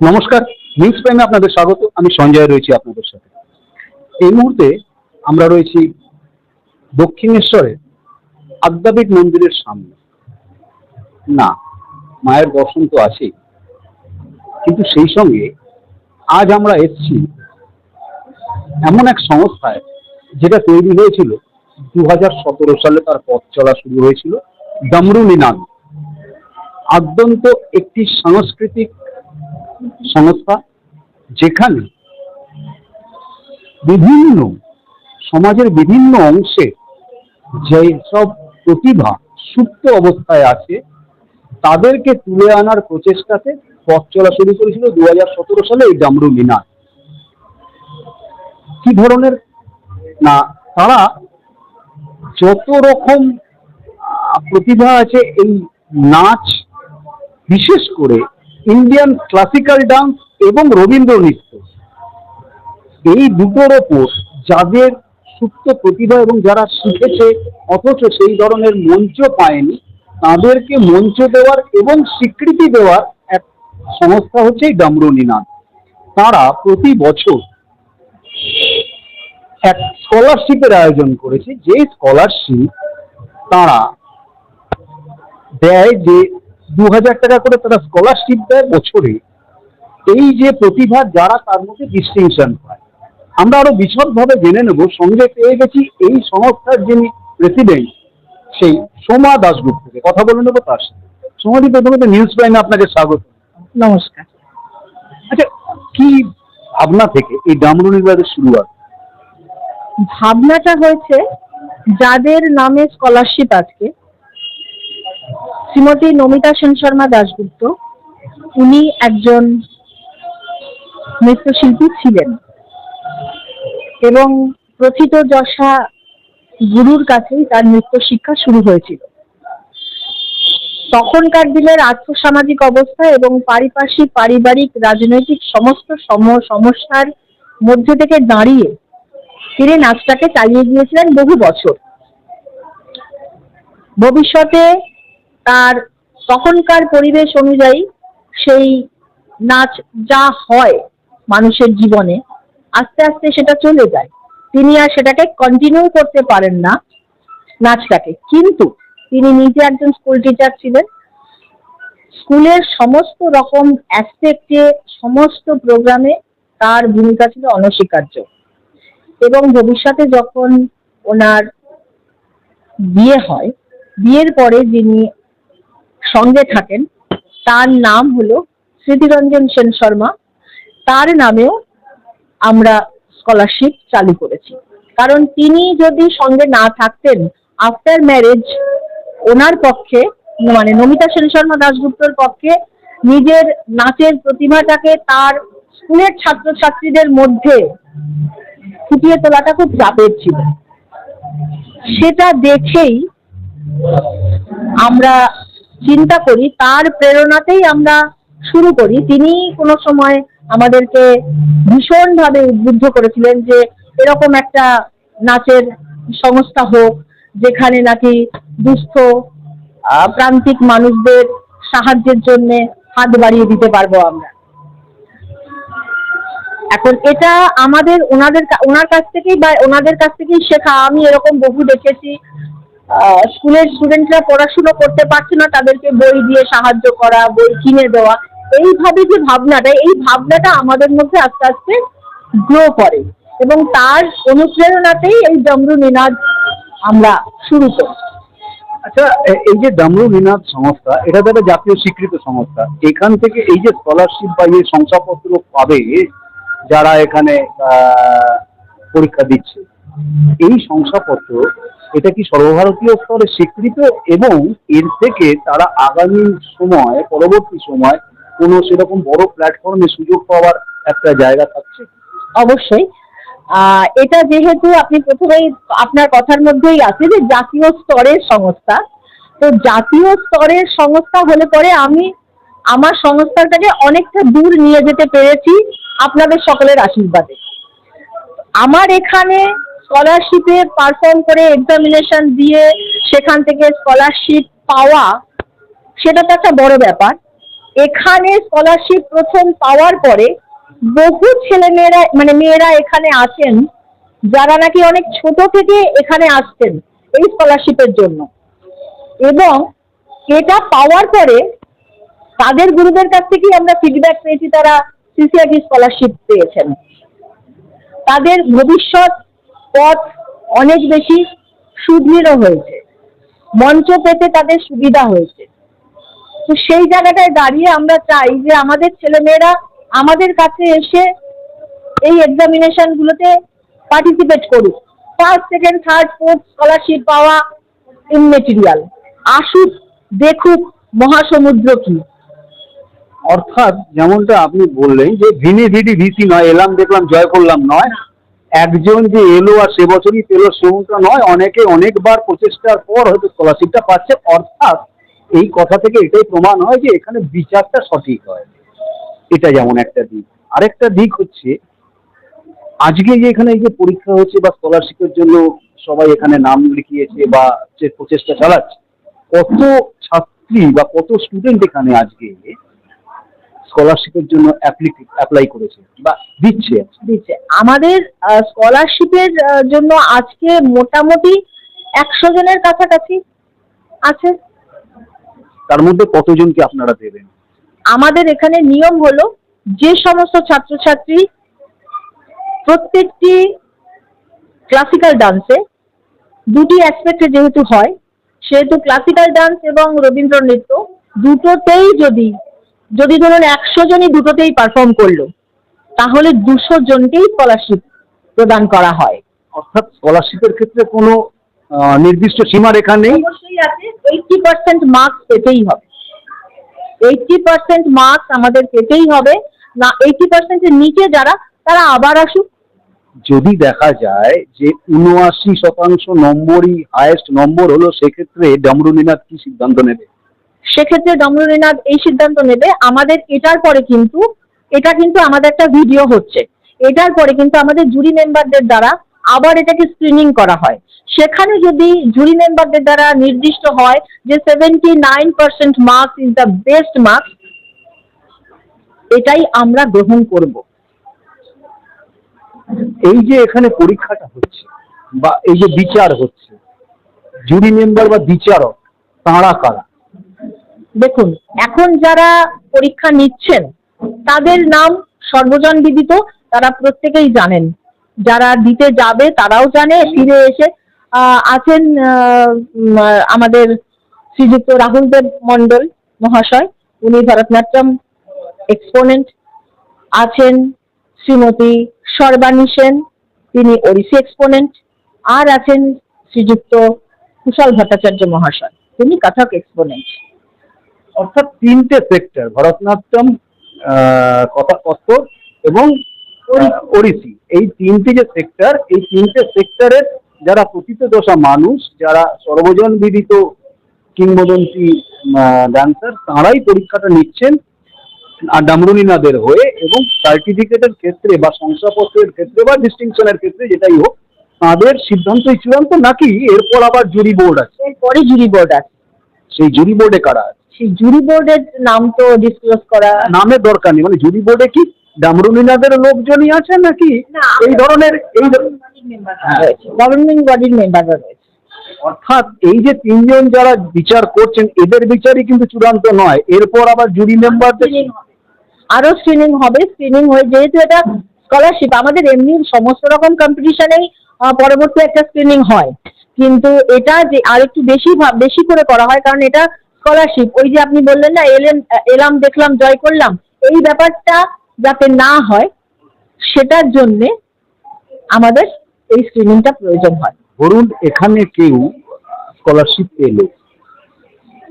নমস্কার নিউজ প্রাইমে আপনাদের স্বাগত। আমি সঞ্জয় রয়েছি আপনাদের সাথে। এই মুহূর্তে আমরা রয়েছি দক্ষিণেশ্বরে আদ্যাপীঠ মন্দিরের সামনে। না, মায়ের দর্শন তো আছেই। কিন্তু সেই সঙ্গে আজ আমরা এসেছি এমন এক সংস্থায় যেটা তৈরি হয়েছিল দু হাজার সতেরো সালে, তার পথ চলা শুরু হয়েছিল ডামরু নিনাদ আদ্যন্ত একটি সাংস্কৃতিক সংস্থা, যেখানে বিভিন্ন সমাজের বিভিন্ন অংশে যে সব প্রতিভা সুপ্ত অবস্থায় আছে, তাদেরকে তুলে আনার প্রচেষ্টাতে পথ চলা শুরু করেছিল দু হাজার সতেরো সালে এই ডামরু মিনার। কি ধরনের? না, তারা যত রকম প্রতিভা আছে, এই নাচ বিশেষ করে ইন্ডিয়ান ক্লাসিক্যাল ডান্স এবং রবীন্দ্র নৃত্য এই দুটোর ওপর যাদের সুপ্ত প্রতিভা এবং যারা শিখেছে, অথচ সেই ধরনের মঞ্চ পায়নি, তাদেরকে মঞ্চ দেওয়ার এবং স্বীকৃতি দেওয়ার এক সংস্থা হচ্ছে এই ডামরু তারা প্রতি বছর এক স্কলারশিপের আয়োজন করেছে। যে স্কলারশিপ তারা দেয় যে দু হাজার টাকা করে তারা স্কলারশিপ দেয় বছরে। এই যে প্রতিভা যারা তার মধ্যে ডিস্টিংশন পায়। আমরা আরও বিশদভাবে জেনে নেব সঙ্গে পেয়ে গেছি এই সংস্থার যিনি প্রেসিডেন্ট সেই সোমা দাশগুপ্তকে কথা বলে নেব তার সাথে। সোমাদি প্রথমত নিউজ প্রাইমে আপনাকে স্বাগত। নমস্কার। আচ্ছা কি ভাবনা থেকে এই ডামরু নির্বাচনের শুরুয়াত? ভাবনাটা হয়েছে যাদের নামে স্কলারশিপ আজকে শ্রীমতী নমিতা সেন শর্মা দাশগুপ্ত। উনি একজন নৃত্যশিল্পী ছিলেন। এবং প্রথিত যশা গুরুর কাছেই তার নৃত্য শিক্ষা শুরু হয়েছিল। তখনকার দিনের আর্থসামাজিক অবস্থা এবং পারিপার্শ্বিক পারিবারিক রাজনৈতিক সমস্ত সম- সমস্যার মধ্যে থেকে দাঁড়িয়ে তিনি নাচটাকে চালিয়ে গিয়েছিলেন বহু বছর। ভবিষ্যতে তার তখনকার পরিবেশ অনুযায়ী সেই নাচ যা হয় মানুষের জীবনে, আস্তে আস্তে সেটা চলে যায়। তিনি আর সেটাকে কন্টিনিউ করতে পারেন না নাচটাকে। কিন্তু তিনি নিজে একজন স্কুল টিচার ছিলেন। স্কুলের সমস্ত রকম অ্যাসপেক্টে সমস্ত প্রোগ্রামে তার ভূমিকা ছিল অনস্বীকার্য। এবং ভবিষ্যতে যখন ওনার বিয়ে হয়, বিয়ের পরে যিনি সঙ্গে থাকেন। তার নাম হলো স্মৃতিরঞ্জন সেন শর্মা। তার নামেও আমরা স্কলারশিপ চালু করেছি। কারণ তিনি যদি সঙ্গে না থাকতেন আফটার ম্যারেজ ওনার পক্ষে মানে নমিতা সেন শর্মা দাশগুপ্তর পক্ষে নিজের নাচের প্রতিভাটাকে তার স্কুলের ছাত্রছাত্রীদের মধ্যে ফুটিয়ে তোলাটা খুব চাপের ছিল। সেটা দেখেই আমরা চিন্তা করি, তার প্রেরণাতেই আমরা শুরু করি। তিনি কোনো সময় আমাদেরকে ভীষণভাবে উদ্বুদ্ধ করেছিলেন যে এরকম একটা নাচের সংস্থা হোক, যেখানে নাকি দুস্থ প্রান্তিক মানুষদের সাহায্যের জন্য হাত বাড়িয়ে দিতে পারব আমরা। এখন এটা আমাদের, ওনাদের ওনার কাছ থেকেই বা, ওনাদের কাছ থেকেই শেখা। আমি এরকম বহু দেখেছি স্কুলের স্টুডেন্টরা পড়াশুনো করতে পারছে না, তাদেরকে বই দিয়ে সাহায্য করা, বই কিনে দেওয়া, এইভাবে যে ভাবনাটা, এই ভাবনাটা আমাদের মধ্যে আস্তে আস্তে গ্রো করে এবং তার অনুপ্রেরণাতেই এই ডমরু নিনাদ আমরা শুরু করি। আচ্ছা এই যে ডামরু নিনাদ সংস্থা, এটা তো একটা জাতীয় স্বীকৃত সংস্থা। এখান থেকে এই যে স্কলারশিপ বা এই শংসাপত্র পাবে যারা এখানে পরীক্ষা দিচ্ছে, এই শংসাপত্র এটা কি সর্বভারতীয় স্তরে স্বীকৃত? এবং এর থেকে তারা আগামী সময়, পরবর্তী সময় কোনো সেরকম বড় প্ল্যাটফর্মে সুযোগ পাওয়ার একটা জায়গা থাকছে? অবশ্যই। এটা যেহেতু আপনি প্রথমেই আপনার কথার মধ্যেই আছে যে জাতীয় স্তরের সংস্থা। তো জাতীয় স্তরের সংস্থা হলে পরে আমি আমার সংস্থাটাকে অনেকটা দূর নিয়ে যেতে পেরেছি আপনাদের সকলের আশীর্বাদে। আমার এখানে স্কলারশিপে পারফর্ম করে এক্সামিনেশন দিয়ে সেখান থেকে স্কলারশিপ পাওয়া, সেটা তো একটা বড় ব্যাপার। এখানে স্কলারশিপ প্রথম পাওয়ার পরে বহু ছেলে মেয়েরা মানে মেয়েরা এখানে আছেন, যারা নাকি অনেক ছোট থেকে এখানে আসছেন এই স্কলারশিপের জন্য। এবং এটা পাওয়ার পরে তাদের গুরুদের কাছ থেকেই আমরা ফিডব্যাক পেয়েছি, তারা সিসিআইটি স্কলারশিপ পেয়েছেন। তাদের ভবিষ্যৎ পথ অনেক বেশি সুদৃঢ় হয়েছে। মঞ্চ পেতে তাদের সুবিধা হয়েছে। তো সেই জায়গাটায় দাঁড়িয়ে আমরা চাই যে আমাদের ছেলেমেয়েরা আমাদের কাছে এসে এই এক্সামিনেশন গুলোতে পার্টিসিপেট করুক। First second third fourth scholarship পাওয়া ইনমেটেরিয়াল আসুক, দেখুক, মহাসমুদ্র কি। অর্থাৎ যেমনটা আপনি বললেন যে ভিনি ভিডি ভিসি নয়, এলাম দেখলাম, জয় করলাম নয় একজন যে এলো আর সে বছরই পেল সেমনটা নয়, অনেকে অনেকবার প্রচেষ্টার পর হয়তো স্কলারশিপটা পাচ্ছে, অর্থাৎ এই কথা থেকে এটাই প্রমাণ হয় যে এখানে বিচারটা সঠিক হয়। এটা যেমন একটা দিক। আরেকটা দিক হচ্ছে, আজকে যে এখানে এই যে পরীক্ষা হচ্ছে বা স্কলারশিপের জন্য সবাই এখানে নাম লিখিয়েছে বা যে প্রচেষ্টা চালাচ্ছে, কত ছাত্রী বা কত স্টুডেন্ট এখানে আজকে স্কলারশিপের জন্য অ্যাপ্লাই করেছে বা দিচ্ছে। দিচ্ছে। আমাদের স্কলারশিপের জন্য আজকে মোটামুটি একশো জনের কাছাকাছি আছে। তার মধ্যে কতজনকে আপনারা দেবেন? আমাদের এখানে নিয়ম হলো যে সমস্ত ছাত্রছাত্রী প্রত্যেকটি ক্লাসিক্যাল ডান্সে দুটি অ্যাসপেক্টে যেহেতু হয় সেহেতু ক্লাসিক্যাল ডান্স এবং রবীন্দ্র নৃত্য দুটোতেই যদি যদি ধরুন একশো জনই দুটোতেই পারফর্ম করল তাহলে দুশো জনকেই স্কলারশিপ প্রদান করা হয়। অর্থাৎ স্কলারশিপের ক্ষেত্রে কোনো নির্দিষ্ট সীমারেখা নেই? অবশ্যই আছে এইটটি পার্সেন্ট মার্কস পেতেই হবে। এইটটি পার্সেন্ট মার্কস আমাদের পেতেই হবে না এইটটি পার্সেন্টের নিচে যারা তারা আবার আসুক। যদি দেখা যায় যে উনআশি শতাংশ নম্বরই হায়েস্ট নম্বর হলো সেক্ষেত্রে ডমরুনিনাথ কি সিদ্ধান্ত নেবে? সেক্ষেত্রে ডমরুনাথ এই সিদ্ধান্ত নেবে, আমাদের এটার পরে কিন্তু, এটা কিন্তু আমাদের একটা ভিডিও হচ্ছে। এটার পরে কিন্তু আমাদের জুরি মেম্বারদের দ্বারা আবার এটাকে স্ক্রিনিং করা হয়। সেখানে যদি জুরি মেম্বারদের দ্বারা নির্দিষ্ট হয় যে seventy nine percent marks is the best marks এটাই আমরা গ্রহণ করব। এই যে এখানে পরীক্ষাটা হচ্ছে, বা এই যে বিচার হচ্ছে জুরি মেম্বার বা বিচারক, তাঁরা কারা? দেখুন, এখন যারা পরীক্ষা নিচ্ছেন, তাদের নাম সর্বজন বিদিত, তারা প্রত্যেকেই জানেন। যারা দিতে যাবে, তারাও জানে, ফিরে এসে আছেন আমাদের শ্রীযুক্ত রাহুল দেব মন্ডল মহাশয়, উনি ভারতনাট্যম এক্সপোনেন্ট, আছেন শ্রীমতী সর্বাণী সেন, তিনি ওড়িশি এক্সপোনেন্ট, আর আছেন শ্রীযুক্ত কুশল ভট্টাচার্য মহাশয়, তিনি কথক এক্সপোনেন্ট। অর্থাৎ তিনটে সেক্টর ভরতনাট্যম আহ, কথা কত্থক এবং ওড়িশি। এই তিনটে যে সেক্টর এই তিনটে সেক্টরের যারা প্রকৃতদশা মানুষ যারা সর্বজন বিদিত কিংবদন্তি ডান্সার তাঁরাই পরীক্ষাটা নিচ্ছেন আর ডামরুনিনাদের হয়ে এবং সার্টিফিকেটের ক্ষেত্রে বা শংসাপত্রের ক্ষেত্রে বা ডিস্টিংশনের ক্ষেত্রে যেটাই হোক তাদের সিদ্ধান্তই চূড়ান্ত নাকি এরপর আবার জুরি বোর্ড আছে? এরপরে জুরি বোর্ড আছে। সেই জুরি বোর্ডে কারা আছে? সেই জুরি বোর্ডের নাম তো ডিসক্লোজ করা নামের দরকার নেই। মানে জুরি বোর্ডে কি ডামরুনিনাদের লোকজনই আছে নাকি? এই ধরনের এই। গভর্নমেন্ট বডির মেম্বাররা রয়েছে। অর্থাৎ এই যে তিনজন যারা বিচার করছেন এদের বিচারই কিন্তু চূড়ান্ত নয়। এরপর আবার জুরি মেম্বারদের আরও স্ক্রিনিং হবে। স্ক্রিনিং হয়ে যেহেতু এটা স্কলারশিপ আমাদের এমনি সমস্ত রকম কম্পিটিশনেই পরবর্তী একটা স্ক্রিনিং হয়। কিন্তু এটা যে আর একটু বেশি বেশি করে করা হয় কারণ এটা স্কলারশিপ ওই যে আপনি বললেন না, এলেন, এলাম, দেখলাম, জয় করলাম, এই ব্যাপারটা যাতে না হয়, সেটার জন্যে আমাদের এই স্ক্রিনিংটা প্রয়োজন হয়। ধরুন, এখানে কেউ স্কলারশিপ পেল।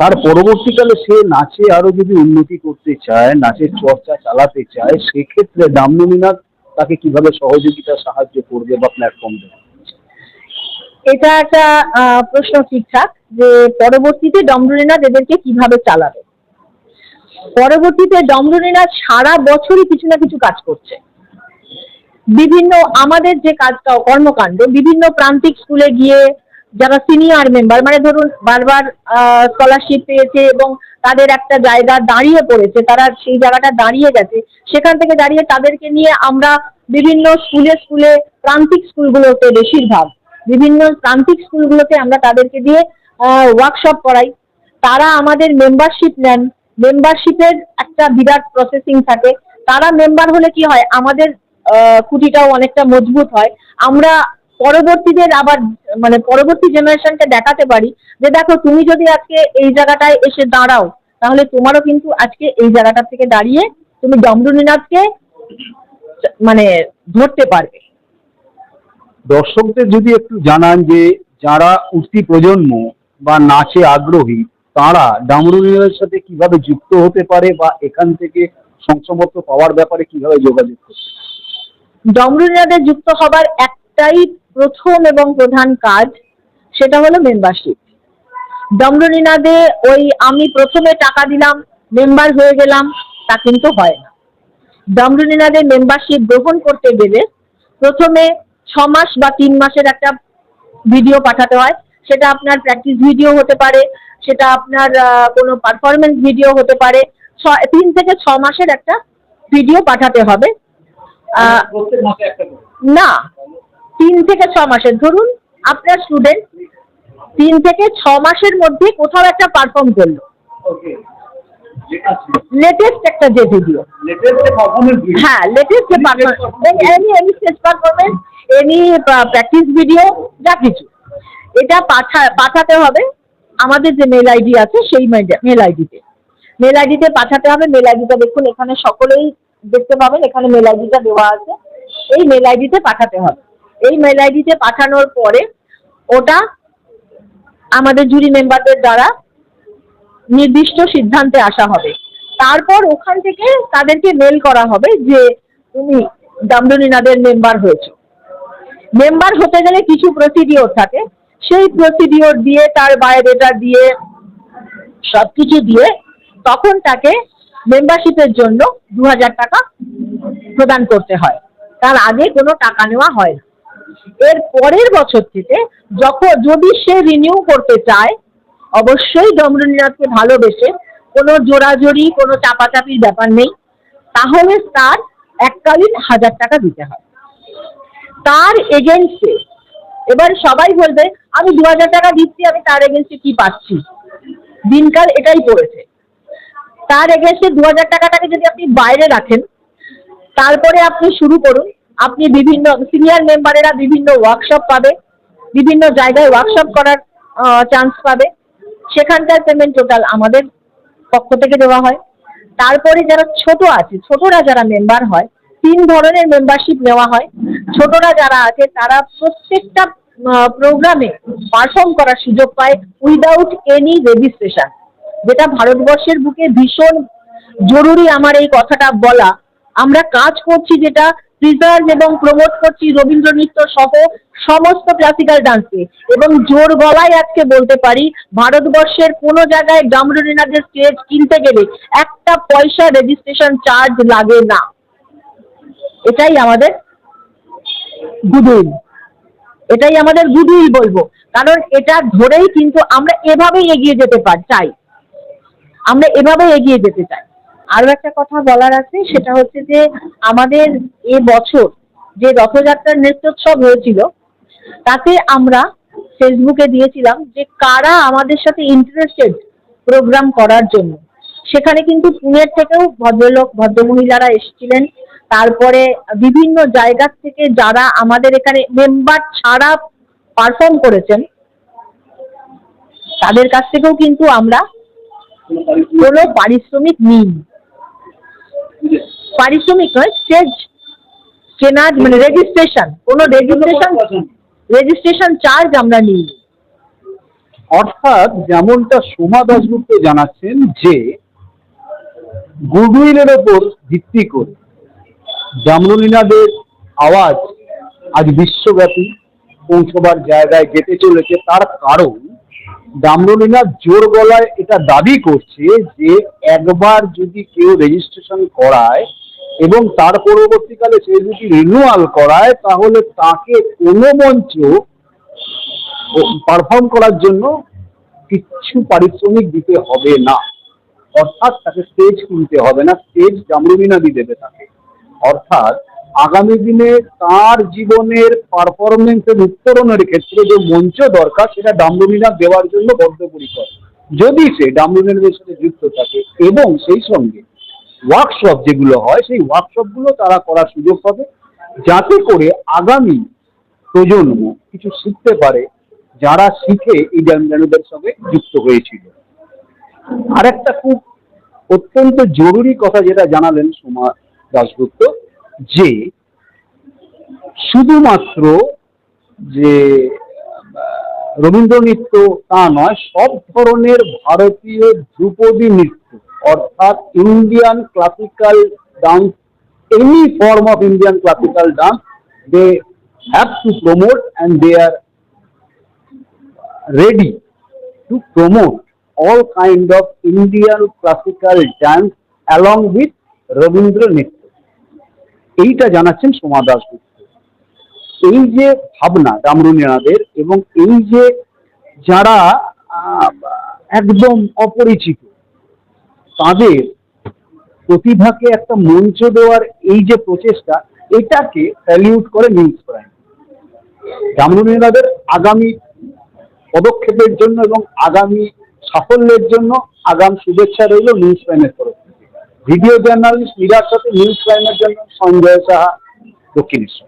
তার পরবর্তীকালে সে নাচে আরও যদি উন্নতি করতে চায়, নাচের চর্চা চালাতে চায়, সেক্ষেত্রে ডামরুনিনাথ তাকে কীভাবে সহযোগিতা, সাহায্য করবে বা প্ল্যাটফর্ম দেবে? এটা একটা প্রশ্ন ঠিকঠাক যে পরবর্তীতে ডমরুলিনাথ এদেরকে কীভাবে চালাবে? পরবর্তীতে ডমরুলিনাথ সারা বছরই কিছু না কিছু কাজ করছে। বিভিন্ন আমাদের যে কাজটা কর্মকাণ্ড, বিভিন্ন প্রান্তিক স্কুলে গিয়ে যারা সিনিয়র মেম্বার মানে ধরুন বারবার স্কলারশিপ পেয়েছে এবং তাদের একটা জায়গা দাঁড়িয়ে পড়েছে, তারা সেই জায়গাটা দাঁড়িয়ে গেছে, সেখান থেকে দাঁড়িয়ে তাদেরকে নিয়ে আমরা বিভিন্ন স্কুলে স্কুলে প্রান্তিক স্কুলগুলোতে বেশিরভাগ বিভিন্ন প্রান্তিক স্কুলগুলোতে আমরা তাদেরকে দিয়ে ওয়ার্কশপ করাই। তারা আমাদের মেম্বারশিপ নেন। মেম্বারশিপের একটা বিরাট প্রসেসিং থাকে। তারা মেম্বার হলে কি হয়? আমাদের খুঁটিটাও অনেকটা মজবুত হয়। আমরা পরবর্তীদের আবার মানে পরবর্তী জেনারেশনকে দেখাতে পারি যে, দেখো, তুমি যদি আজকে এই জায়গাটায় এসে দাঁড়াও, তাহলে তোমারও কিন্তু আজকে এই জায়গাটা থেকে দাঁড়িয়ে তুমি ডমরুনীনাথকে মানে ধরতে পারবে। দর্শকদের যদি একটু জানান যে যারা উঠতি প্রজন্ম বা নাচে আগ্রহী, তারা ডামরুনিয়ার সাথে কীভাবে যুক্ত হতে পারে বা এখান থেকে শংসাপত্র পাওয়ার ব্যাপারে কীভাবে যোগাযোগ করতে? ডমরুনীনাথে যুক্ত হবার একটাই প্রথম এবং প্রধান কাজ সেটা হলো মেম্বারশিপ ডমরুনীনাথে ওই আমি প্রথমে টাকা দিলাম মেম্বার হয়ে গেলাম, তা কিন্তু হয় না ডমরুনীনাথে মেম্বারশিপ গ্রহণ করতে গেলে প্রথমে ছ মাস বা তিন মাসের একটা ভিডিও পাঠাতে হয়। সেটা আপনার প্র্যাকটিস ভিডিও হতে পারে সেটা আপনার কোনো পারফরমেন্স ভিডিও হতে পারে। তিন থেকে ছ মাসের একটা ভিডিও পাঠাতে হবে। না তিন থেকে ছ মাসের ধরুন আপনার স্টুডেন্ট তিন থেকে ছ মাসের মধ্যে কোথাও একটা পারফর্ম করল। লেটেস্ট একটা যে ভিডিও হ্যাঁ লেটেস্ট যে performance any any stage performance any practice video যা কিছু। এটা পাঠা পাঠাতে হবে। আমাদের যে মেল আইডি আছে সেই মেল আইডিতে মেল আইডিতে পাঠাতে হবে। মেল আইডিটা দেখুন এখানে সকলেই দেখতে পাবেন। এখানে মেল আইডিটা দেওয়া আছে। এই মেল আইডিতে পাঠাতে হবে। এই মেল আইডিতে পাঠানোর পরে ওটা আমাদের জুরি মেম্বারদের দ্বারা নির্দিষ্ট সিদ্ধান্তে আসা হবে। তারপর ওখান থেকে তাদেরকে মেল করা হবে যে, তুমি ডামডুনিনাদের মেম্বার হয়েছো। মেম্বার হতে গেলে কিছু প্রসিডিওর থাকে। সেই প্রসিডিওর দিয়ে, তার বায়োডেটা দিয়ে, সবকিছু দিয়ে তখন তাকে মেম্বারশিপের জন্য দু হাজার টাকা প্রদান করতে হয়। তার আগে কোনো টাকা নেওয়া হয় না। এর পরের বছর থেকে যখন, যদি সে রিনিউ করতে চায় অবশ্যই ডমরুনীনাথকে ভালোবেসে কোনো জোরাজোরি কোনো চাপাচাপির ব্যাপার নেই। তাহলে তার এককালীন হাজার টাকা দিতে হয়। তার এগেনস্টে এবার সবাই বলবে, আমি দু হাজার টাকা দিচ্ছি, আমি তার এগেনস্টে কি পাচ্ছি? দিনকাল এটাই পড়েছে। তার এগেনস্টে দু হাজার টাকাটাকে যদি আপনি বাইরে রাখেন, তারপরে আপনি শুরু করুন। আপনি বিভিন্ন সিনিয়র মেম্বারেরা বিভিন্ন ওয়ার্কশপ পাবে, বিভিন্ন জায়গায় ওয়ার্কশপ করার চান্স পাবে। সেখানকার পেমেন্ট টোটাল আমাদের পক্ষ থেকে দেওয়া হয়। তারপরে যারা ছোট আছে, ছোটরা যারা মেম্বার হয়, তিন ধরনের মেম্বারশিপ নেওয়া হয়। ছোটরা যারা আছে, তারা প্রত্যেকটা প্রোগ্রামে পারফর্ম করার সুযোগ পায় উইদাউট এনি রেজিস্ট্রেশন যেটা ভারতবর্ষের বুকে ভীষণ জরুরি আমার এই কথাটা বলা। আমরা কাজ করছি যেটা প্রিজার্ভ এবং প্রমোট করছি রবীন্দ্র নৃত্য সহ সমস্ত ক্লাসিক্যাল ডান্সকে এবং জোর গলায় আজকে বলতে পারি, ভারতবর্ষের কোনো জায়গায় ডামরুনিনাদের স্টেজ কিনতে গেলে একটা পয়সা রেজিস্ট্রেশন চার্জ লাগে না। এটাই আমাদের গুডউইল। এটাই আমাদের গুডউইল বলব। কারণ এটা ধরেই কিন্তু আমরা এভাবেই এগিয়ে যেতে পার চাই। আমরা এভাবে এগিয়ে যেতে চাই। আরও একটা কথা বলার আছে, সেটা হচ্ছে যে আমাদের এ বছর যে রথযাত্রার নৃত্যোৎসব হয়েছিল, তাতে আমরা ফেসবুকে দিয়েছিলাম যে কারা আমাদের সাথে ইন্টারেস্টেড প্রোগ্রাম করার জন্য। সেখানে কিন্তু পুনের থেকেও ভদ্রলোক ভদ্রমহিলারা এসেছিলেন, তারপরে বিভিন্ন জায়গা থেকে যারা আমাদের এখানে মেম্বার ছাড়া পারফর্ম করেছেন, তাদের কাছ থেকেও কিন্তু আমরা কোনো পারিশ্রমিক নিই পারিশ্রমিক নয় স্টেজ কেনার মানে রেজিস্ট্রেশন কোনো রেজিস্ট্রেশন রেজিস্ট্রেশন চার্জ আমরা নিই অর্থাৎ যেমনটা সোমা দাসগুপ্ত জানাচ্ছেন যে, গুডউইলের ওপর ভিত্তি করে জামরুলিনাদের আওয়াজ আজ বিশ্বব্যাপী পৌঁছবার জায়গায় যেতে চলেছে। তার কারণ ডামরুলিনা জোর গলায় এটা দাবি করছে যে একবার যদি কেউ রেজিস্ট্রেশন করায় এবং তার পরবর্তীকালে সে যদি রিনিউয়াল করায়, তাহলে তাকে কোনো মঞ্চ পারফর্ম করার জন্য কিচ্ছু পারিশ্রমিক দিতে হবে না। অর্থাৎ তাকে স্টেজ কিনতে হবে না স্টেজ জামরুমিনাদি দেবে তাকে। অর্থাৎ আগামী দিনে তার জীবনের পারফরমেন্সের উত্তরণের ক্ষেত্রে যে মঞ্চ দরকার, সেটা ডামরুমিনা দেওয়ার জন্য বদ্ধপরিকর। যদি সে ডামরুমিনাদের সাথে যুক্ত থাকে এবং সেই সঙ্গে ওয়ার্কশপ যেগুলো হয়, সেই ওয়ার্কশপগুলো তারা করার সুযোগ পাবে। যাতে করে আগামী প্রজন্ম কিছু শিখতে পারে যারা শিখে এই জানুদের সঙ্গে যুক্ত হয়েছিল। আরেকটা খুব অত্যন্ত জরুরি কথা যেটা জানালেন সোমা দাশগুপ্ত যে শুধুমাত্র যে রবীন্দ্র নৃত্য তা নয়, সব ধরনের ভারতীয় ধ্রুপদী নৃত্য, অর্থাৎ Indian classical dance any form of Indian classical dance they have to promote and they are ready to promote all kind of Indian classical dance along with Rabindra নৃত্য এইটা জানাচ্ছেন সোমা দাসগুপ্ত এই যে ভাবনা ডামরুনিয়াদের এবং এই যে যারা একদম অপরিচিত, তাদের প্রতিভাকে একটা মঞ্চ দেওয়ার এই যে প্রচেষ্টা, এটাকে স্যালিউট করে নিউজ প্রাইম ডামরুনিয়াদের আগামী পদক্ষেপের জন্য এবং আগামী সাফল্যের জন্য আগাম শুভেচ্ছা রইল নিউজ প্রাইমের তরফ ভিডিও জার্নালিস্ট মীরার সাথে নিউজ প্রাইমের জন্য সঞ্জয় সাহা দক্ষিণেশ্বর